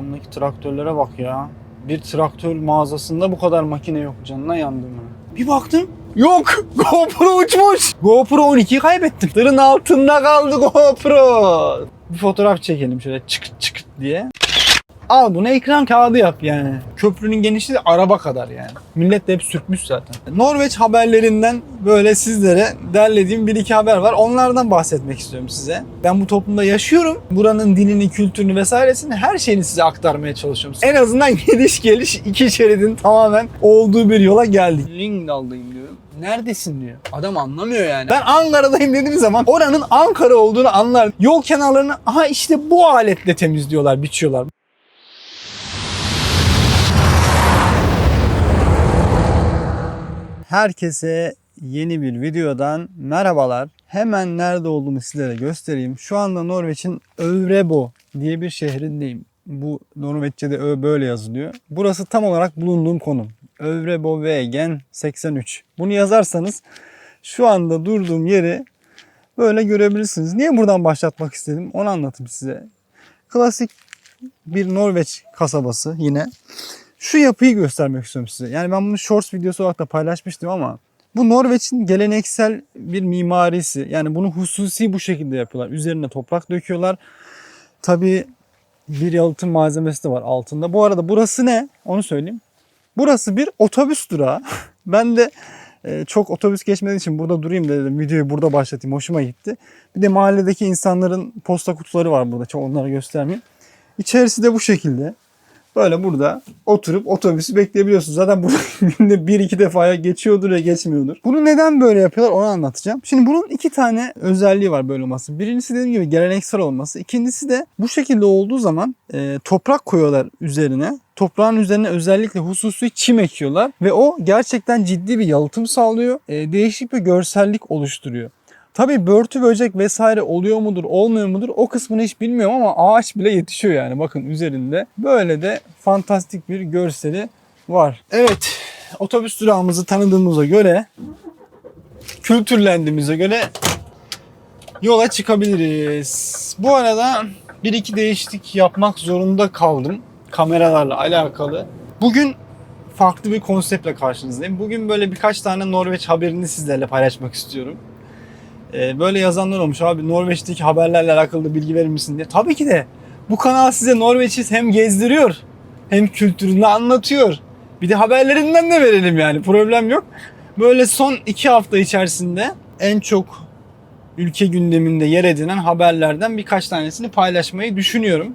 Adamdaki traktörlere bak ya. Bir traktör mağazasında bu kadar makine yok canına yandım ya. Bir baktım yok GoPro uçmuş. GoPro 12'yi kaybettim. Tırın altında kaldı GoPro. Bir fotoğraf çekelim şöyle çıkıt çıkıt diye. Al bunu ekran kağıdı yap yani. Köprünün genişliği de araba kadar yani. Millet de hep sürtmüş zaten. Norveç haberlerinden böyle sizlere derlediğim bir iki haber var. Onlardan bahsetmek istiyorum size. Ben bu toplumda yaşıyorum. Buranın dilini, kültürünü vesairesini her şeyini size aktarmaya çalışıyorum. En azından gidiş geliş iki şeridin tamamen olduğu bir yola geldik. Lingdal'dayım diyorum. Neredesin diyor. Adam anlamıyor yani. Ben Ankara'dayım dediğim zaman oranın Ankara olduğunu anlar. Yol kenarlarını aha işte bu aletle temizliyorlar, biçiyorlar. Herkese yeni bir videodan merhabalar. Hemen nerede olduğumu sizlere göstereyim. Şu anda Norveç'in Övrebo diye bir şehrindeyim. Bu Norveççe'de Ö böyle yazılıyor. Burası tam olarak bulunduğum konum. Övrebo Vegen 83. Bunu yazarsanız şu anda durduğum yeri böyle görebilirsiniz. Niye buradan başlatmak istedim onu anlatayım size. Klasik bir Norveç kasabası yine şu yapıyı göstermek istiyorum size. Yani ben bunu shorts videosu olarak da paylaşmıştım ama bu Norveç'in geleneksel bir mimarisi. Yani bunu hususi bu şekilde yapıyorlar. Üzerine toprak döküyorlar. Tabii bir yalıtım malzemesi de var altında. Bu arada burası ne? Onu söyleyeyim. Burası bir otobüs durağı. ben de e, çok otobüs geçmediği için burada durayım dedim. Videoyu burada başlatayım. Hoşuma gitti. Bir de mahalledeki insanların posta kutuları var burada. Çok onları göstermeyeyim. İçerisi de bu şekilde. Böyle burada oturup otobüsü bekleyebiliyorsunuz. Zaten burada günde bir iki defaya geçiyordur ya geçmiyordur. Bunu neden böyle yapıyorlar onu anlatacağım. Şimdi bunun iki tane özelliği var böyle olması. Birincisi dediğim gibi geleneksel olması. İkincisi de bu şekilde olduğu zaman e, toprak koyuyorlar üzerine. Toprağın üzerine özellikle hususi çim ekiyorlar ve o gerçekten ciddi bir yalıtım sağlıyor. E, değişik bir görsellik oluşturuyor. Tabii börtü böcek vesaire oluyor mudur olmuyor mudur o kısmını hiç bilmiyorum ama ağaç bile yetişiyor yani bakın üzerinde. Böyle de fantastik bir görseli var. Evet otobüs durağımızı tanıdığımıza göre kültürlendiğimize göre yola çıkabiliriz. Bu arada bir iki değişiklik yapmak zorunda kaldım kameralarla alakalı. Bugün farklı bir konseptle karşınızdayım. Bugün böyle birkaç tane Norveç haberini sizlerle paylaşmak istiyorum. Ee, böyle yazanlar olmuş abi Norveç'teki haberlerle alakalı bilgi verir misin diye. Tabii ki de bu kanal size Norveç'i hem gezdiriyor hem kültürünü anlatıyor. Bir de haberlerinden de verelim yani problem yok. Böyle son iki hafta içerisinde en çok ülke gündeminde yer edinen haberlerden birkaç tanesini paylaşmayı düşünüyorum.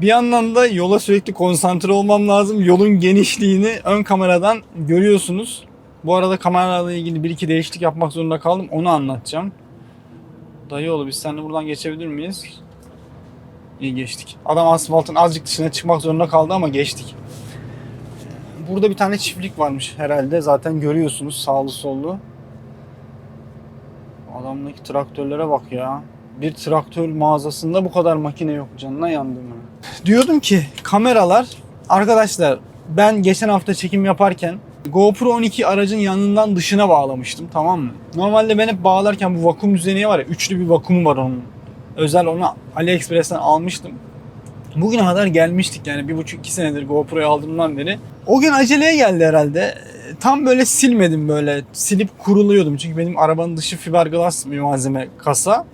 Bir yandan da yola sürekli konsantre olmam lazım. Yolun genişliğini ön kameradan görüyorsunuz. Bu arada kameralarla ilgili bir iki değişiklik yapmak zorunda kaldım. Onu anlatacağım. Dayıoğlu biz seninle buradan geçebilir miyiz? İyi geçtik. Adam asfaltın azıcık dışına çıkmak zorunda kaldı ama geçtik. Burada bir tane çiftlik varmış herhalde. Zaten görüyorsunuz sağlı sollu. Adamdaki traktörlere bak ya. Bir traktör mağazasında bu kadar makine yok canına yandım ya. Diyordum ki kameralar arkadaşlar ben geçen hafta çekim yaparken GoPro 12 aracın yanından dışına bağlamıştım tamam mı? Normalde ben hep bağlarken bu vakum düzeni var ya üçlü bir vakumu var onun. Özel onu AliExpress'ten almıştım. Bugüne kadar gelmiştik yani bir buçuk iki senedir GoPro'yu aldığımdan beri. O gün aceleye geldi herhalde. Tam böyle silmedim böyle silip kuruluyordum. Çünkü benim arabanın dışı fiberglass bir malzeme kasa.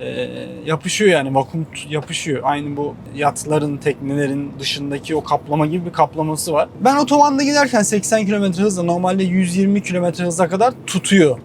Ee, yapışıyor yani vakum yapışıyor. Aynı bu yatların, teknelerin dışındaki o kaplama gibi bir kaplaması var. Ben otobanda giderken 80 km hızla normalde 120 km hıza kadar tutuyor.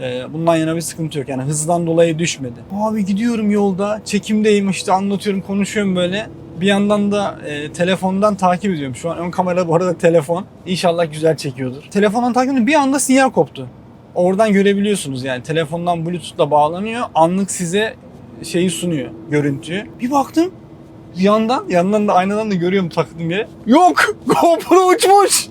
Ee, bundan yana bir sıkıntı yok yani hızdan dolayı düşmedi. Abi gidiyorum yolda çekimdeyim işte anlatıyorum konuşuyorum böyle. Bir yandan da e, telefondan takip ediyorum. Şu an ön kamera bu arada telefon. İnşallah güzel çekiyordur. Telefondan takip ediyorum bir anda sinyal koptu. Oradan görebiliyorsunuz yani telefondan bluetooth'la bağlanıyor. Anlık size şeyi sunuyor görüntüyü. Bir baktım yandan yandan da aynadan da görüyorum taktığım yere. Yok GoPro uçmuş.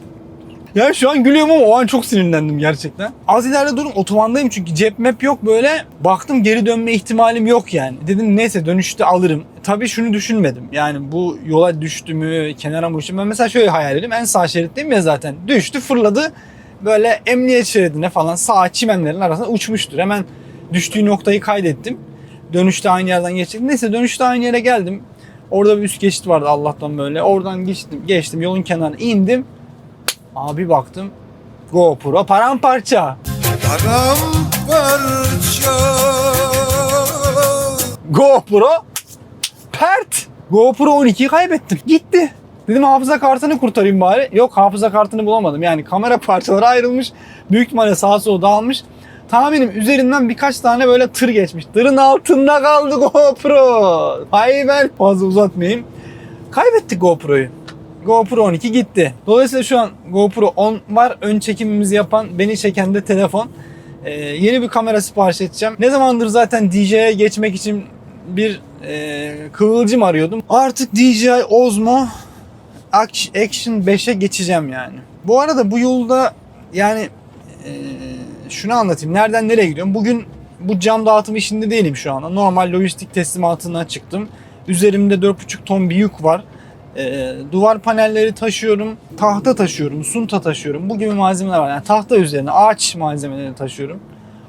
Ya şu an gülüyorum ama o an çok sinirlendim gerçekten. Az ileride durum otobandayım çünkü cep map yok böyle. Baktım geri dönme ihtimalim yok yani. Dedim neyse dönüşte alırım. Tabii şunu düşünmedim. Yani bu yola düştü mü, kenara mı uçtu? Ben mesela şöyle hayal edeyim. En sağ şeritteyim ya zaten. Düştü, fırladı. Böyle emniyet şeridine falan sağ çimenlerin arasında uçmuştur. Hemen düştüğü noktayı kaydettim. Dönüşte aynı yerden geçecek. Neyse dönüşte aynı yere geldim. Orada bir üst geçit vardı Allah'tan böyle. Oradan geçtim, geçtim yolun kenarına indim. Abi baktım GoPro paramparça. GoPro pert. GoPro 12'yi kaybettim. Gitti. Dedim hafıza kartını kurtarayım bari. Yok hafıza kartını bulamadım. Yani kamera parçaları ayrılmış. Büyük ihtimalle sağa sola dağılmış. Tahminim üzerinden birkaç tane böyle tır geçmiş. Tırın altında kaldı GoPro. Ay ben fazla uzatmayayım. Kaybettik GoPro'yu. GoPro 12 gitti. Dolayısıyla şu an GoPro 10 var. Ön çekimimizi yapan, beni çeken de telefon. Ee, yeni bir kamera sipariş edeceğim. Ne zamandır zaten DJI'ye geçmek için bir e, kıvılcım arıyordum. Artık DJI Osmo Action 5'e geçeceğim yani. Bu arada bu yolda yani e, şunu anlatayım. Nereden nereye gidiyorum? Bugün bu cam dağıtım işinde değilim şu anda. Normal lojistik teslimatından çıktım. Üzerimde 4,5 ton bir yük var. E, duvar panelleri taşıyorum. Tahta taşıyorum. Sunta taşıyorum. Bu gibi malzemeler var. Yani tahta üzerine ağaç malzemeleri taşıyorum.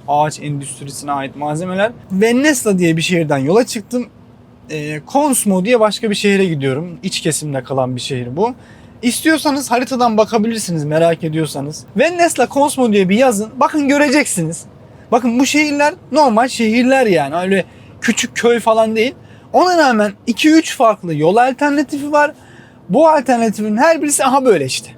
Ağaç endüstrisine ait malzemeler. Vennesla diye bir şehirden yola çıktım. E, Konsmo diye başka bir şehre gidiyorum. İç kesimde kalan bir şehir bu. İstiyorsanız haritadan bakabilirsiniz merak ediyorsanız. Vennesla Konsmo diye bir yazın. Bakın göreceksiniz. Bakın bu şehirler normal şehirler yani. Öyle küçük köy falan değil. Ona rağmen 2-3 farklı yol alternatifi var. Bu alternatifin her birisi aha böyle işte.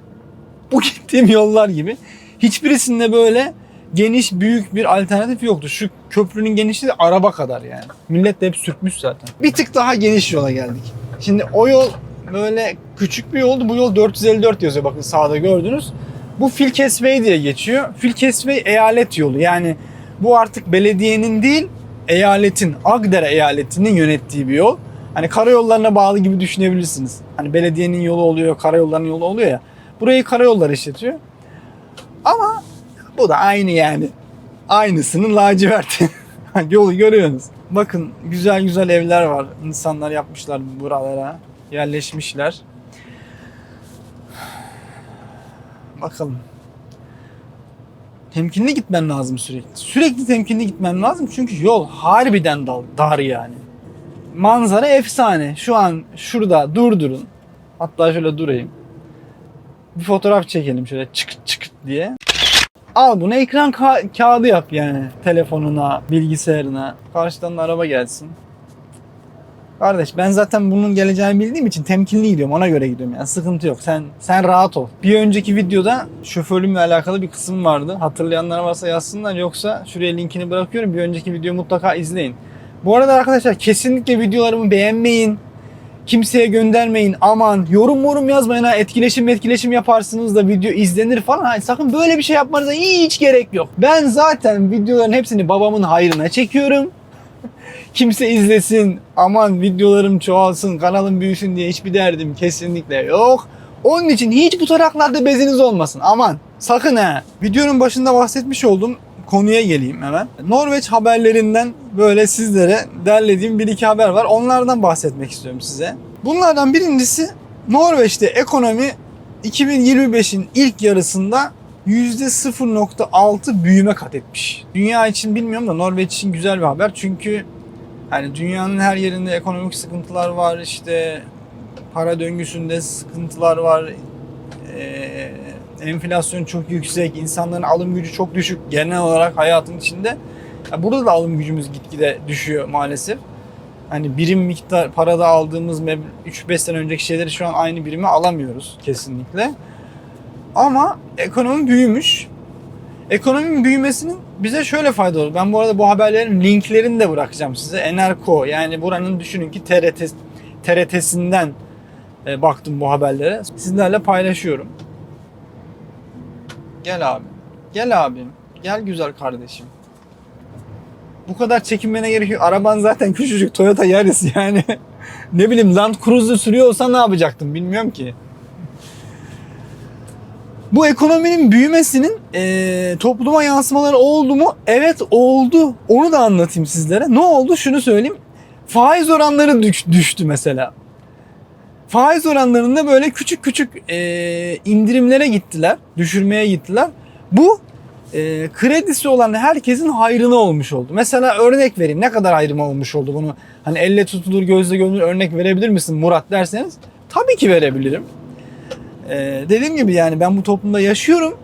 Bu gittiğim yollar gibi. Hiçbirisinde böyle geniş büyük bir alternatif yoktu. Şu köprünün genişliği de araba kadar yani. Millet de hep sürtmüş zaten. Bir tık daha geniş yola geldik. Şimdi o yol böyle küçük bir yoldu. Bu yol 454 yazıyor bakın sağda gördünüz. Bu Filkesway diye geçiyor. Filkesway eyalet yolu. Yani bu artık belediyenin değil eyaletin, Agdere eyaletinin yönettiği bir yol. Hani karayollarına bağlı gibi düşünebilirsiniz. Hani belediyenin yolu oluyor, karayollarının yolu oluyor ya. Burayı karayollar işletiyor. Ama bu da aynı yani. Aynısının laciverti. Yolu görüyorsunuz. Bakın güzel güzel evler var. İnsanlar yapmışlar buralara. Yerleşmişler. Bakalım. Temkinli gitmen lazım sürekli. Sürekli temkinli gitmen lazım çünkü yol harbiden dar yani. Manzara efsane. Şu an şurada durdurun. Hatta şöyle durayım. Bir fotoğraf çekelim şöyle çıkıt çıkıt diye. Al bunu ekran ka- kağıdı yap yani telefonuna, bilgisayarına. Karşıdan da araba gelsin. Kardeş ben zaten bunun geleceğini bildiğim için temkinli gidiyorum. Ona göre gidiyorum yani. Sıkıntı yok. Sen sen rahat ol. Bir önceki videoda şoförlüğümle alakalı bir kısım vardı. Hatırlayanlar varsa yazsınlar. Yoksa şuraya linkini bırakıyorum. Bir önceki videoyu mutlaka izleyin. Bu arada arkadaşlar kesinlikle videolarımı beğenmeyin. Kimseye göndermeyin. Aman yorum yorum yazmayın ha. Etkileşim etkileşim yaparsınız da video izlenir falan. Hayır, sakın böyle bir şey yapmanıza hiç gerek yok. Ben zaten videoların hepsini babamın hayrına çekiyorum kimse izlesin, aman videolarım çoğalsın, kanalım büyüsün diye hiçbir derdim kesinlikle yok. Onun için hiç bu taraklarda beziniz olmasın. Aman sakın ha. Videonun başında bahsetmiş olduğum konuya geleyim hemen. Norveç haberlerinden böyle sizlere derlediğim bir iki haber var. Onlardan bahsetmek istiyorum size. Bunlardan birincisi Norveç'te ekonomi 2025'in ilk yarısında %0.6 büyüme kat etmiş. Dünya için bilmiyorum da Norveç için güzel bir haber. Çünkü yani dünyanın her yerinde ekonomik sıkıntılar var. işte para döngüsünde sıkıntılar var. Ee, enflasyon çok yüksek. insanların alım gücü çok düşük. Genel olarak hayatın içinde. Ya burada da alım gücümüz gitgide düşüyor maalesef. Hani birim miktar parada aldığımız 3-5 sene önceki şeyleri şu an aynı birime alamıyoruz kesinlikle. Ama ekonomi büyümüş. Ekonominin büyümesinin bize şöyle fayda olur. Ben bu arada bu haberlerin linklerini de bırakacağım size. Enerko yani buranın düşünün ki TRT TRT'sinden e, baktım bu haberlere. Sizlerle paylaşıyorum. Gel abi. Gel abim. Gel güzel kardeşim. Bu kadar çekinmene gerek yok. Araban zaten küçücük Toyota Yaris yani. ne bileyim Land Cruiser sürüyor ne yapacaktım bilmiyorum ki. Bu ekonominin büyümesinin e, topluma yansımaları oldu mu? Evet oldu. Onu da anlatayım sizlere. Ne oldu? Şunu söyleyeyim. Faiz oranları düş, düştü mesela. Faiz oranlarında böyle küçük küçük e, indirimlere gittiler. Düşürmeye gittiler. Bu e, kredisi olan herkesin hayrına olmuş oldu. Mesela örnek vereyim. Ne kadar hayrıma olmuş oldu bunu? Hani elle tutulur, gözle görülür örnek verebilir misin Murat derseniz tabii ki verebilirim. E, dediğim gibi yani ben bu toplumda yaşıyorum.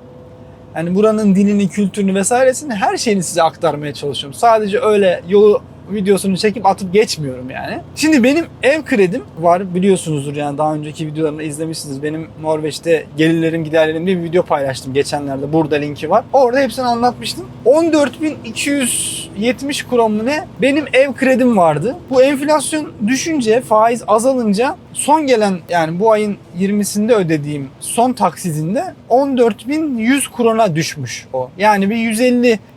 Yani buranın dilini, kültürünü vesairesini her şeyini size aktarmaya çalışıyorum. Sadece öyle yolu videosunu çekip atıp geçmiyorum yani. Şimdi benim ev kredim var biliyorsunuzdur yani daha önceki videolarımda izlemişsiniz. Benim Norveç'te gelirlerim giderlerim diye bir video paylaştım geçenlerde. Burada linki var. Orada hepsini anlatmıştım. 14.270 kron ne? Benim ev kredim vardı. Bu enflasyon düşünce, faiz azalınca son gelen yani bu ayın 20'sinde ödediğim son taksidinde 14.100 krona düşmüş o. Yani bir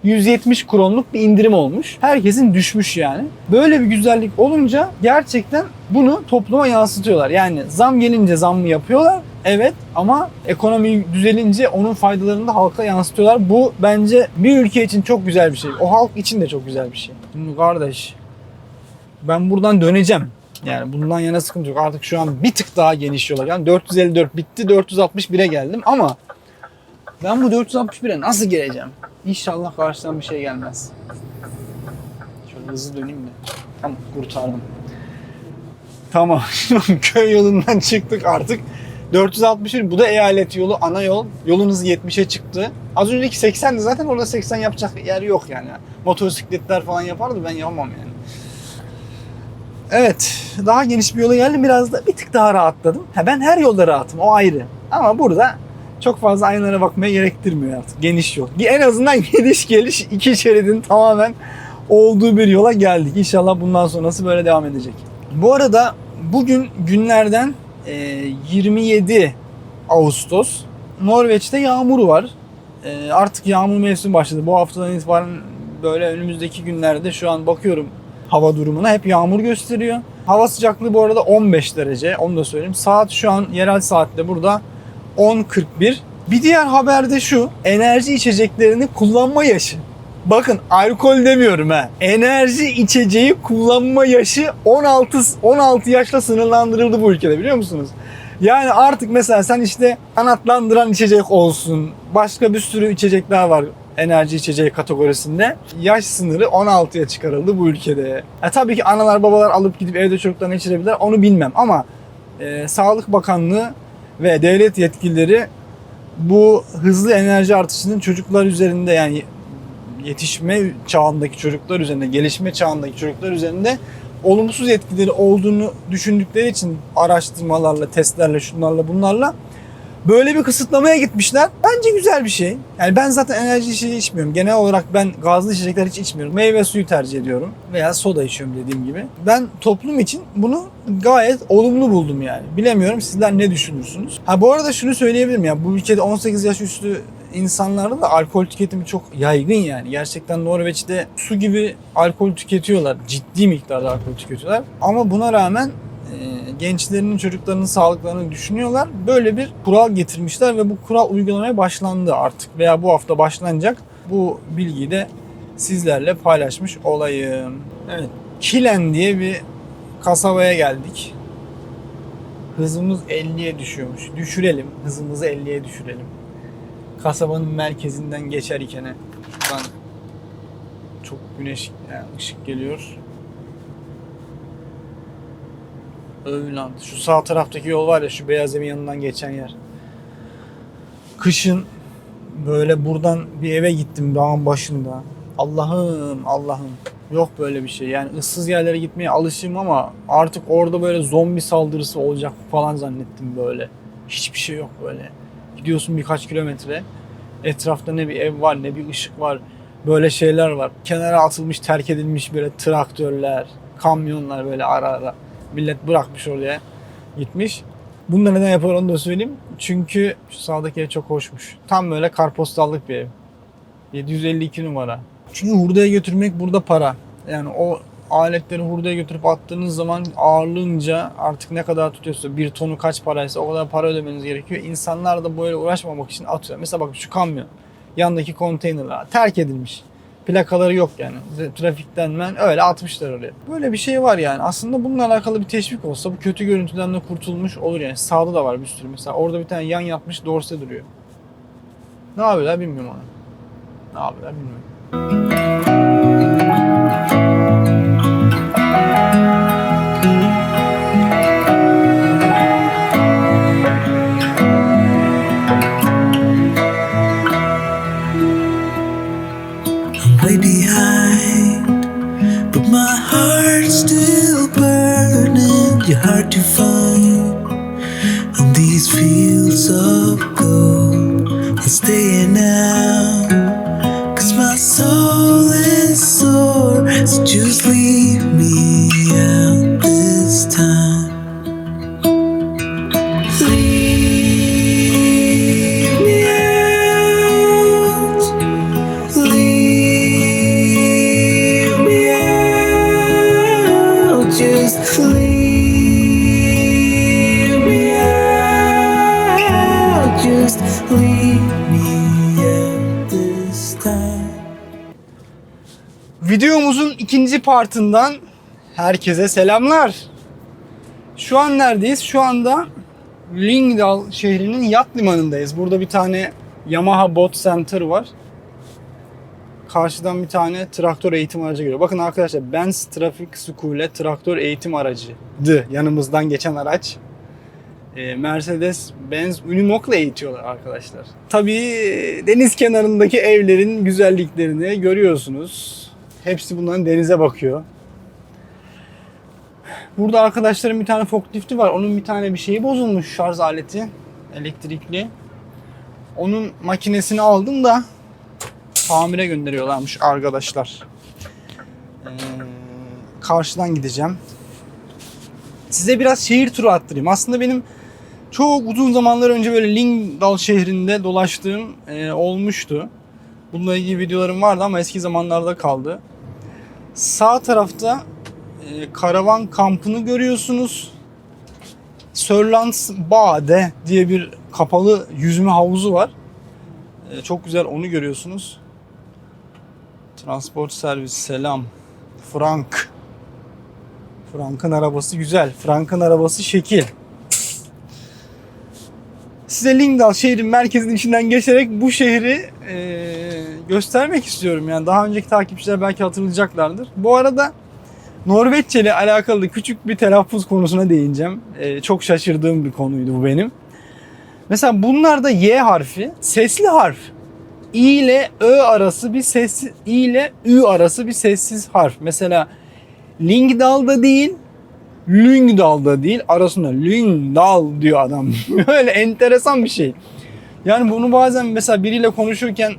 150-170 kronluk bir indirim olmuş. Herkesin düşmüş yani. Böyle bir güzellik olunca gerçekten bunu topluma yansıtıyorlar. Yani zam gelince zam mı yapıyorlar? Evet ama ekonomi düzelince onun faydalarını da halka yansıtıyorlar. Bu bence bir ülke için çok güzel bir şey. O halk için de çok güzel bir şey. Şimdi kardeş ben buradan döneceğim. Yani bundan yana sıkıntı yok. Artık şu an bir tık daha geniş yola geldim. 454 bitti 461'e geldim ama ben bu 461'e nasıl gireceğim? İnşallah karşıdan bir şey gelmez. Şöyle hızlı döneyim de. Tamam kurtardım. Tamam. Köy yolundan çıktık artık. 461 bu da eyalet yolu ana yol. Yolun hızı 70'e çıktı. Az önceki 80'di zaten orada 80 yapacak yer yok yani. Motosikletler falan yapardı ben yapamam yani. Evet daha geniş bir yola geldim biraz da bir tık daha rahatladım. Ha, ben her yolda rahatım o ayrı. Ama burada çok fazla aynalara bakmaya gerektirmiyor artık. Geniş yol. En azından geliş geliş iki şeridin tamamen olduğu bir yola geldik. İnşallah bundan sonrası böyle devam edecek. Bu arada bugün günlerden e, 27 Ağustos. Norveç'te yağmur var. E, Artık yağmur mevsimi başladı. Bu haftadan itibaren böyle önümüzdeki günlerde şu an bakıyorum hava durumuna hep yağmur gösteriyor. Hava sıcaklığı bu arada 15 derece. Onu da söyleyeyim. Saat şu an yerel saatte burada 10.41. Bir diğer haber de şu. Enerji içeceklerini kullanma yaşı. Bakın alkol demiyorum ha. Enerji içeceği kullanma yaşı 16 16 yaşla sınırlandırıldı bu ülkede biliyor musunuz? Yani artık mesela sen işte kanatlandıran içecek olsun. Başka bir sürü içecekler var enerji içeceği kategorisinde. Yaş sınırı 16'ya çıkarıldı bu ülkede. E tabii ki analar babalar alıp gidip evde çocuklarına içirebilirler onu bilmem ama e, Sağlık Bakanlığı ve devlet yetkilileri bu hızlı enerji artışının çocuklar üzerinde yani yetişme çağındaki çocuklar üzerinde, gelişme çağındaki çocuklar üzerinde olumsuz etkileri olduğunu düşündükleri için araştırmalarla, testlerle, şunlarla bunlarla böyle bir kısıtlamaya gitmişler. Bence güzel bir şey. Yani ben zaten enerji içeceği içmiyorum. Genel olarak ben gazlı içecekler hiç içmiyorum. Meyve suyu tercih ediyorum. Veya soda içiyorum dediğim gibi. Ben toplum için bunu gayet olumlu buldum yani. Bilemiyorum sizler ne düşünürsünüz? Ha bu arada şunu söyleyebilirim ya. Bu ülkede 18 yaş üstü insanlarda da alkol tüketimi çok yaygın yani. Gerçekten Norveç'te su gibi alkol tüketiyorlar. Ciddi miktarda alkol tüketiyorlar. Ama buna rağmen gençlerinin çocuklarının sağlıklarını düşünüyorlar. Böyle bir kural getirmişler ve bu kural uygulamaya başlandı artık veya bu hafta başlanacak. Bu bilgiyi de sizlerle paylaşmış olayım. Evet. Kilen diye bir kasabaya geldik. Hızımız 50'ye düşüyormuş. Düşürelim. Hızımızı 50'ye düşürelim. Kasabanın merkezinden geçer. Şuradan çok güneş yani ışık geliyor. Öğlan. Şu sağ taraftaki yol var ya şu beyaz evin yanından geçen yer. Kışın böyle buradan bir eve gittim dağın başında. Allah'ım Allah'ım. Yok böyle bir şey. Yani ıssız yerlere gitmeye alışığım ama artık orada böyle zombi saldırısı olacak falan zannettim böyle. Hiçbir şey yok böyle. Gidiyorsun birkaç kilometre. Etrafta ne bir ev var ne bir ışık var. Böyle şeyler var. Kenara atılmış terk edilmiş böyle traktörler, kamyonlar böyle ara ara. Millet bırakmış oraya gitmiş. Da neden yapar onu da söyleyeyim. Çünkü şu sağdaki ev çok hoşmuş. Tam böyle karpostallık bir ev. 752 numara. Çünkü hurdaya götürmek burada para. Yani o aletleri hurdaya götürüp attığınız zaman ağırlığınca artık ne kadar tutuyorsa bir tonu kaç paraysa o kadar para ödemeniz gerekiyor. İnsanlar da böyle uğraşmamak için atıyor. Mesela bak şu kamyon yandaki konteynerler terk edilmiş. Plakaları yok yani. Trafikten men öyle atmışlar oraya. Böyle bir şey var yani. Aslında bununla alakalı bir teşvik olsa bu kötü görüntüden de kurtulmuş olur yani. Sağda da var bir sürü. Mesela orada bir tane yan yatmış dorse duruyor. Ne yapıyorlar bilmiyorum onu. Ne yapıyorlar bilmiyorum. Just leave partından herkese selamlar. Şu an neredeyiz? Şu anda Lyngdal şehrinin yat limanındayız. Burada bir tane Yamaha Boat Center var. Karşıdan bir tane traktör eğitim aracı geliyor. Bakın arkadaşlar Benz Traffic School'e traktör eğitim aracıydı. Yanımızdan geçen araç. Ee, Mercedes Benz Unimog'la eğitiyorlar arkadaşlar. Tabii deniz kenarındaki evlerin güzelliklerini görüyorsunuz. Hepsi bunların denize bakıyor. Burada arkadaşlarım bir tane forklifti var. Onun bir tane bir şeyi bozulmuş şarj aleti. Elektrikli. Onun makinesini aldım da tamire gönderiyorlarmış arkadaşlar. Ee, karşıdan gideceğim. Size biraz şehir turu attırayım. Aslında benim çok uzun zamanlar önce böyle Lyngdal şehrinde dolaştığım e, olmuştu. Bununla ilgili videolarım vardı ama eski zamanlarda kaldı. Sağ tarafta e, karavan kampını görüyorsunuz. Sörlands Bade diye bir kapalı yüzme havuzu var. E, çok güzel onu görüyorsunuz. Transport servis selam. Frank. Frank'ın arabası güzel. Frank'ın arabası şekil. Size Lyngdal şehrin merkezinin içinden geçerek bu şehri e, göstermek istiyorum. Yani daha önceki takipçiler belki hatırlayacaklardır. Bu arada Norveççe ile alakalı küçük bir telaffuz konusuna değineceğim. E, çok şaşırdığım bir konuydu bu benim. Mesela bunlarda Y harfi sesli harf. İ ile Ö arası bir sessiz, İ ile Ü arası bir sessiz harf. Mesela Lyngdal'da değil, Lyngdal'da değil arasında Lyngdal diyor adam. Böyle enteresan bir şey. Yani bunu bazen mesela biriyle konuşurken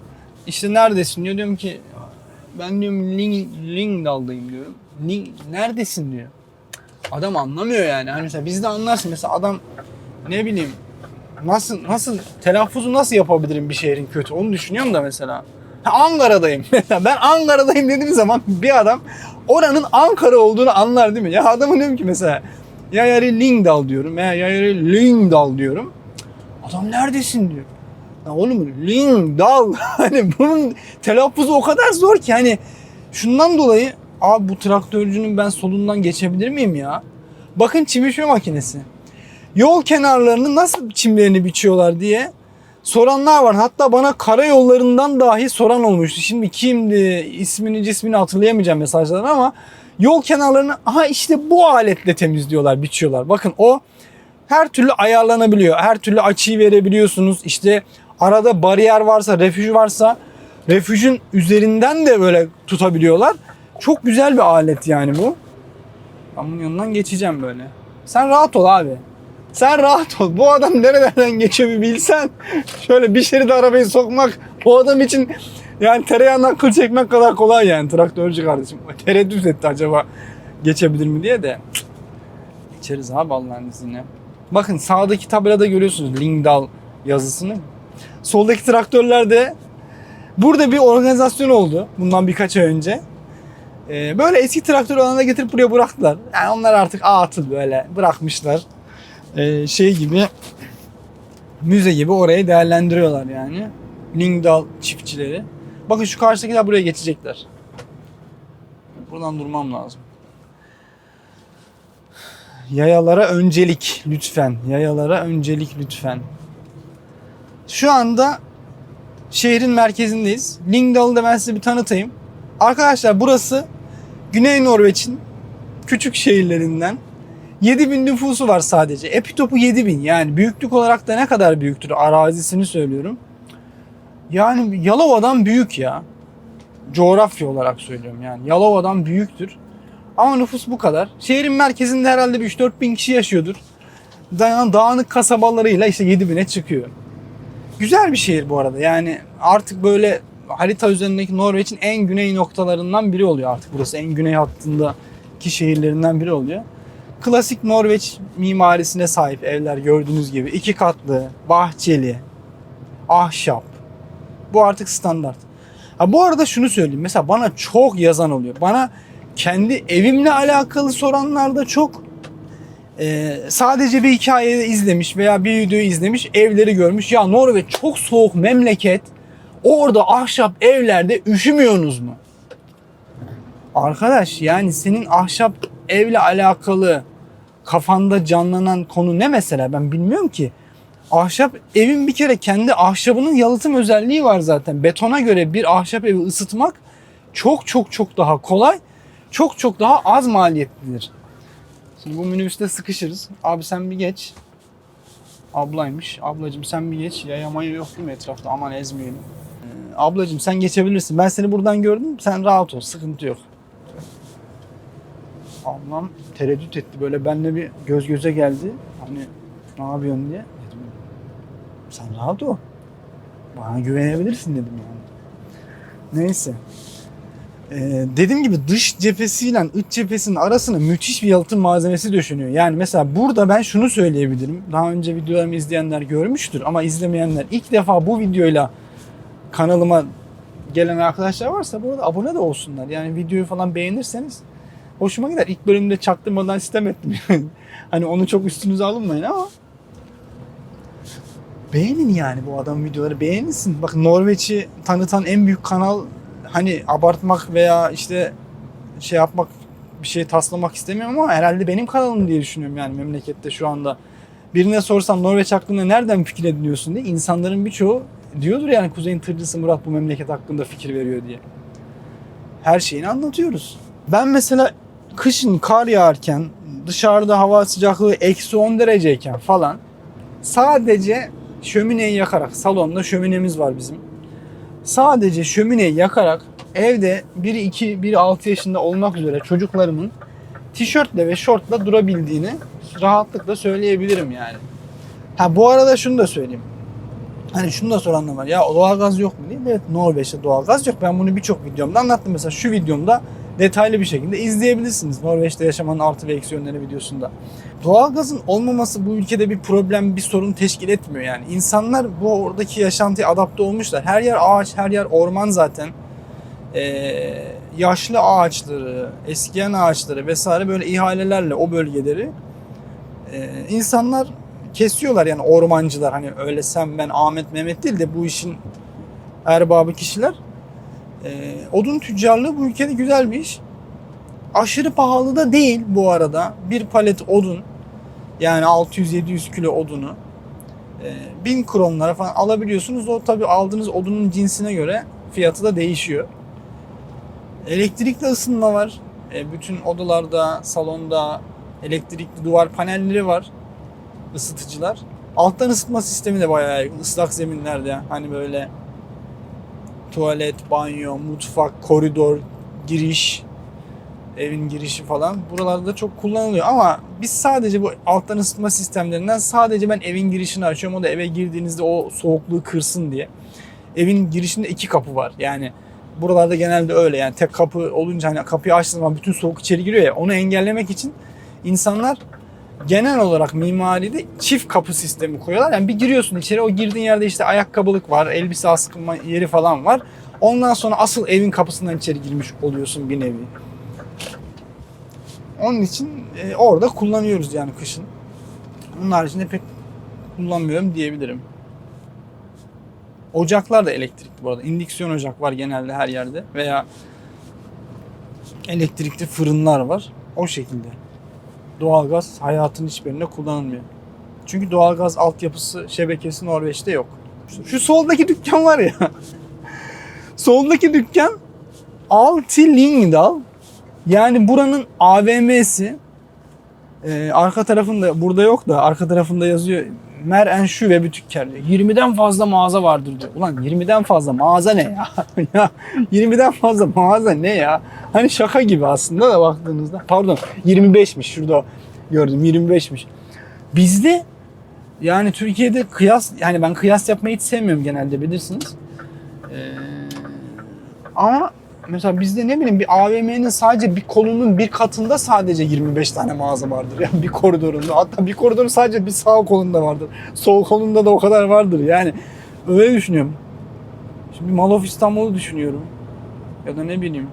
işte neredesin diyor. Diyorum ki ben diyorum Ling, Lyngdal'dayım diyorum. Ling, neredesin diyor. Adam anlamıyor yani. Hani mesela biz de anlarsın. Mesela adam ne bileyim nasıl nasıl telaffuzu nasıl yapabilirim bir şehrin kötü onu düşünüyorum da mesela. Ha, Ankara'dayım. Ben Ankara'dayım dediğim zaman bir adam oranın Ankara olduğunu anlar değil mi? Ya adamın diyorum ki mesela ya yarı Lingdal diyorum ya yarı Lingdal diyorum. Adam neredesin diyor. Ya oğlum Lingdal hani bunun telaffuzu o kadar zor ki hani şundan dolayı abi bu traktörcünün ben solundan geçebilir miyim ya? Bakın çim biçme makinesi. Yol kenarlarını nasıl çimlerini biçiyorlar diye soranlar var. Hatta bana karayollarından dahi soran olmuştu. Şimdi kimdi ismini cismini hatırlayamayacağım mesajlardan ama yol kenarlarını aha işte bu aletle temizliyorlar, biçiyorlar. Bakın o her türlü ayarlanabiliyor. Her türlü açıyı verebiliyorsunuz. İşte arada bariyer varsa, refüj varsa refüjün üzerinden de böyle tutabiliyorlar. Çok güzel bir alet yani bu. Ben bunun yanından geçeceğim böyle. Sen rahat ol abi. Sen rahat ol. Bu adam nerelerden geçiyor bir bilsen. Şöyle bir şeride arabayı sokmak bu adam için yani tereyağından kıl çekmek kadar kolay yani traktörcü kardeşim. Tereddüt etti acaba geçebilir mi diye de. Geçeriz abi Allah'ın izniyle. Bakın sağdaki tabelada görüyorsunuz Lingdal yazısını. Soldaki traktörlerde burada bir organizasyon oldu bundan birkaç ay önce. Ee, böyle eski traktör alanına getirip buraya bıraktılar. Yani onlar artık atıl böyle bırakmışlar. Ee, şey gibi müze gibi orayı değerlendiriyorlar yani. Lingdal çiftçileri. Bakın şu karşıdakiler buraya geçecekler. Buradan durmam lazım. Yayalara öncelik lütfen. Yayalara öncelik lütfen. Şu anda şehrin merkezindeyiz. Lyngdal'ı da ben size bir tanıtayım. Arkadaşlar burası Güney Norveç'in küçük şehirlerinden 7000 nüfusu var sadece. Epitopu 7000 yani büyüklük olarak da ne kadar büyüktür arazisini söylüyorum. Yani Yalova'dan büyük ya. Coğrafya olarak söylüyorum yani. Yalova'dan büyüktür. Ama nüfus bu kadar. Şehrin merkezinde herhalde bir 3-4 bin kişi yaşıyordur. Da- Dağınık kasabalarıyla işte 7000'e çıkıyor. Güzel bir şehir bu arada. Yani artık böyle harita üzerindeki Norveç'in en güney noktalarından biri oluyor artık burası. En güney hattındaki şehirlerinden biri oluyor. Klasik Norveç mimarisine sahip evler gördüğünüz gibi. iki katlı, bahçeli, ahşap. Bu artık standart. Ha bu arada şunu söyleyeyim. Mesela bana çok yazan oluyor. Bana kendi evimle alakalı soranlar da çok. Ee, sadece bir hikaye izlemiş veya bir videoyu izlemiş, evleri görmüş. Ya Norveç çok soğuk memleket. Orada ahşap evlerde üşümüyorsunuz mu? Arkadaş yani senin ahşap evle alakalı kafanda canlanan konu ne mesela ben bilmiyorum ki. Ahşap evin bir kere kendi ahşabının yalıtım özelliği var zaten. Betona göre bir ahşap evi ısıtmak çok çok çok daha kolay. Çok çok daha az maliyetlidir. Şimdi bu minibüste sıkışırız. Abi sen bir geç. Ablaymış. Ablacım sen bir geç. Yayamayı yok değil mi etrafta? Aman ezmeyelim. Ee, ablacım sen geçebilirsin. Ben seni buradan gördüm. Sen rahat ol. Sıkıntı yok. Ablam tereddüt etti. Böyle benimle bir göz göze geldi. Hani ne yapıyorsun diye. Dedim sen rahat ol. Bana güvenebilirsin dedim yani. Neyse. Ee, dediğim gibi dış cephesiyle iç cephesinin arasına müthiş bir yalıtım malzemesi döşeniyor. Yani mesela burada ben şunu söyleyebilirim. Daha önce videolarımı izleyenler görmüştür ama izlemeyenler ilk defa bu videoyla kanalıma gelen arkadaşlar varsa burada abone de olsunlar. Yani videoyu falan beğenirseniz hoşuma gider. İlk bölümde çaktırmadan sistem ettim. Hani onu çok üstünüze alınmayın ama beğenin yani bu adamın videoları beğenilsin. Bak Norveç'i tanıtan en büyük kanal hani abartmak veya işte şey yapmak bir şey taslamak istemiyorum ama herhalde benim kanalım diye düşünüyorum yani memlekette şu anda. Birine sorsam Norveç hakkında nereden fikir ediniyorsun diye insanların birçoğu diyordur yani Kuzey'in tırcısı Murat bu memleket hakkında fikir veriyor diye. Her şeyini anlatıyoruz. Ben mesela kışın kar yağarken dışarıda hava sıcaklığı eksi 10 dereceyken falan sadece şömineyi yakarak salonda şöminemiz var bizim. Sadece şömineyi yakarak evde biri 2 biri 6 yaşında olmak üzere çocuklarımın tişörtle ve şortla durabildiğini rahatlıkla söyleyebilirim yani. Ha bu arada şunu da söyleyeyim. Hani şunu da soranlar var. Ya doğalgaz yok mu diye. Evet Norveç'te doğalgaz yok. Ben bunu birçok videomda anlattım. Mesela şu videomda detaylı bir şekilde izleyebilirsiniz. Norveç'te yaşamanın artı ve eksi yönleri videosunda. Doğalgazın olmaması bu ülkede bir problem, bir sorun teşkil etmiyor yani. İnsanlar bu oradaki yaşantıya adapte olmuşlar. Her yer ağaç, her yer orman zaten. Ee, yaşlı ağaçları, eskiyen ağaçları vesaire böyle ihalelerle o bölgeleri e, insanlar kesiyorlar yani ormancılar hani öyle sen ben Ahmet Mehmet değil de bu işin erbabı kişiler. Ee, odun tüccarlığı bu ülkede güzel bir iş. Aşırı pahalı da değil bu arada. Bir palet odun yani 600-700 kilo odunu e, 1000 kronlara falan alabiliyorsunuz. O tabi aldığınız odunun cinsine göre fiyatı da değişiyor. Elektrikli ısınma var. E, bütün odalarda, salonda elektrikli duvar panelleri var. Isıtıcılar. Alttan ısıtma sistemi de bayağı yaygın. Islak zeminlerde hani böyle tuvalet, banyo, mutfak, koridor, giriş, evin girişi falan buralarda çok kullanılıyor. Ama biz sadece bu alttan ısıtma sistemlerinden sadece ben evin girişini açıyorum o da eve girdiğinizde o soğukluğu kırsın diye. Evin girişinde iki kapı var. Yani buralarda genelde öyle. Yani tek kapı olunca hani kapıyı açtığınız zaman bütün soğuk içeri giriyor ya onu engellemek için insanlar genel olarak mimaride çift kapı sistemi koyuyorlar. Yani bir giriyorsun içeri o girdiğin yerde işte ayakkabılık var, elbise askınma yeri falan var. Ondan sonra asıl evin kapısından içeri girmiş oluyorsun bir nevi. Onun için e, orada kullanıyoruz yani kışın. Onun haricinde pek kullanmıyorum diyebilirim. Ocaklar da elektrikli bu arada. İndüksiyon ocak var genelde her yerde veya elektrikli fırınlar var. O şekilde. Doğalgaz hayatın hiçbirinde kullanılmıyor. Çünkü doğalgaz altyapısı şebekesi Norveç'te yok. Şu soldaki dükkan var ya. soldaki dükkan Alti Lingdal. Yani buranın AVM'si. Ee, arka tarafında burada yok da arka tarafında yazıyor Mer en şu ve bütükker diyor. 20'den fazla mağaza vardır diyor. Ulan 20'den fazla mağaza ne ya? ya 20'den fazla mağaza ne ya? Hani şaka gibi aslında da baktığınızda. Pardon 25'miş şurada gördüm 25'miş. Bizde yani Türkiye'de kıyas yani ben kıyas yapmayı hiç sevmiyorum genelde bilirsiniz. Ee, ama mesela bizde ne bileyim bir AVM'nin sadece bir kolunun bir katında sadece 25 tane mağaza vardır. Yani bir koridorunda. Hatta bir koridorun sadece bir sağ kolunda vardır. Sol kolunda da o kadar vardır. Yani öyle düşünüyorum. Şimdi Mall of İstanbul'u düşünüyorum. Ya da ne bileyim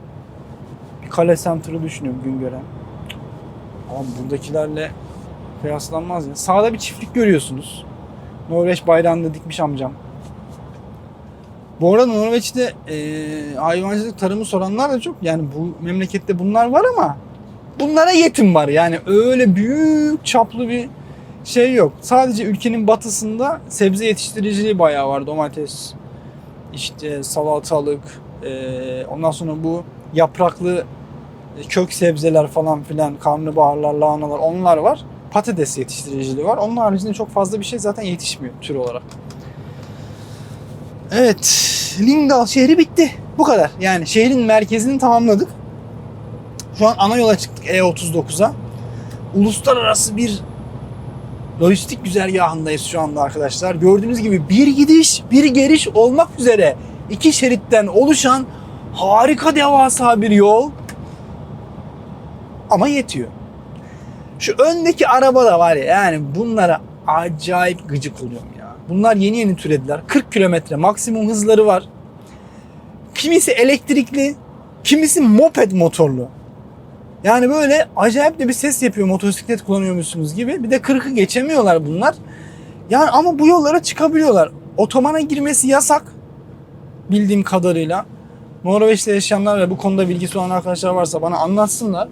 bir kale center'ı düşünüyorum Güngören. Ama buradakilerle kıyaslanmaz ya. Sağda bir çiftlik görüyorsunuz. Norveç bayrağını dikmiş amcam. Bu arada Norveç'te e, hayvancılık tarımı soranlar da çok. Yani bu memlekette bunlar var ama bunlara yetim var. Yani öyle büyük çaplı bir şey yok. Sadece ülkenin batısında sebze yetiştiriciliği bayağı var. Domates, işte salatalık, e, ondan sonra bu yapraklı kök sebzeler falan filan, karnabaharlar, lahanalar onlar var. Patates yetiştiriciliği var. Onun haricinde çok fazla bir şey zaten yetişmiyor tür olarak. Evet, Lingdal şehri bitti. Bu kadar. Yani şehrin merkezini tamamladık. Şu an ana yola çıktık E39'a. Uluslararası bir lojistik güzergahındayız şu anda arkadaşlar. Gördüğünüz gibi bir gidiş, bir geliş olmak üzere iki şeritten oluşan harika devasa bir yol. Ama yetiyor. Şu öndeki araba da var ya yani bunlara acayip gıcık oluyorum. Bunlar yeni yeni türediler. 40 kilometre maksimum hızları var. Kimisi elektrikli, kimisi moped motorlu. Yani böyle acayip de bir ses yapıyor motosiklet kullanıyormuşsunuz gibi. Bir de 40'ı geçemiyorlar bunlar. Yani ama bu yollara çıkabiliyorlar. Otomana girmesi yasak. Bildiğim kadarıyla. Norveç'te yaşayanlar ve bu konuda bilgisi olan arkadaşlar varsa bana anlatsınlar.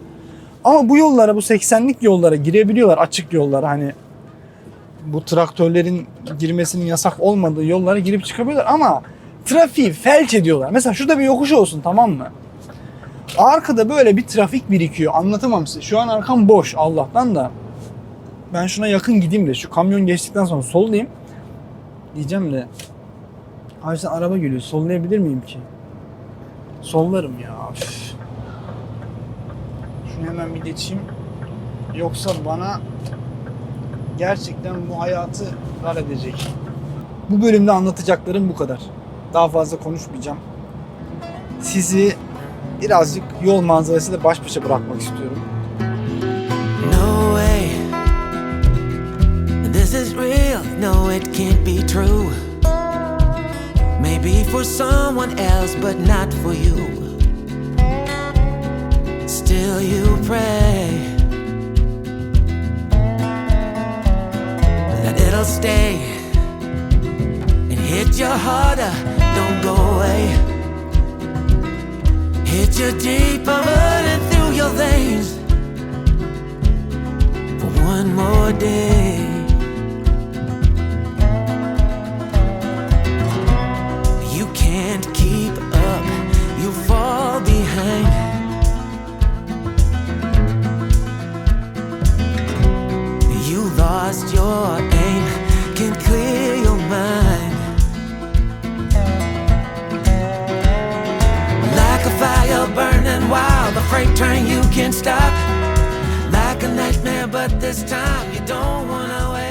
Ama bu yollara, bu 80'lik yollara girebiliyorlar. Açık yollara hani bu traktörlerin girmesinin yasak olmadığı yollara girip çıkabiliyorlar ama trafiği felç ediyorlar. Mesela şurada bir yokuş olsun tamam mı? Arkada böyle bir trafik birikiyor. Anlatamam size. Şu an arkam boş Allah'tan da. Ben şuna yakın gideyim de şu kamyon geçtikten sonra sollayayım. Diyeceğim de. Abi sen araba geliyor. Sollayabilir miyim ki? Sollarım ya. Üf. Şunu hemen bir geçeyim. Yoksa bana gerçekten bu hayatı dar edecek. Bu bölümde anlatacaklarım bu kadar. Daha fazla konuşmayacağım. Sizi birazcık yol manzarasıyla baş başa bırakmak istiyorum. No way. This is real. No, it can't be true. Maybe for someone else, but not for you. Still, you pray it'll stay and hit you harder. Don't go away. Hit you deeper, running through your veins for one more day. You can't keep up, you fall behind. Lost your aim, can clear your mind. Like a fire burning wild, the freight train you can't stop like a nightmare, but this time you don't wanna wait.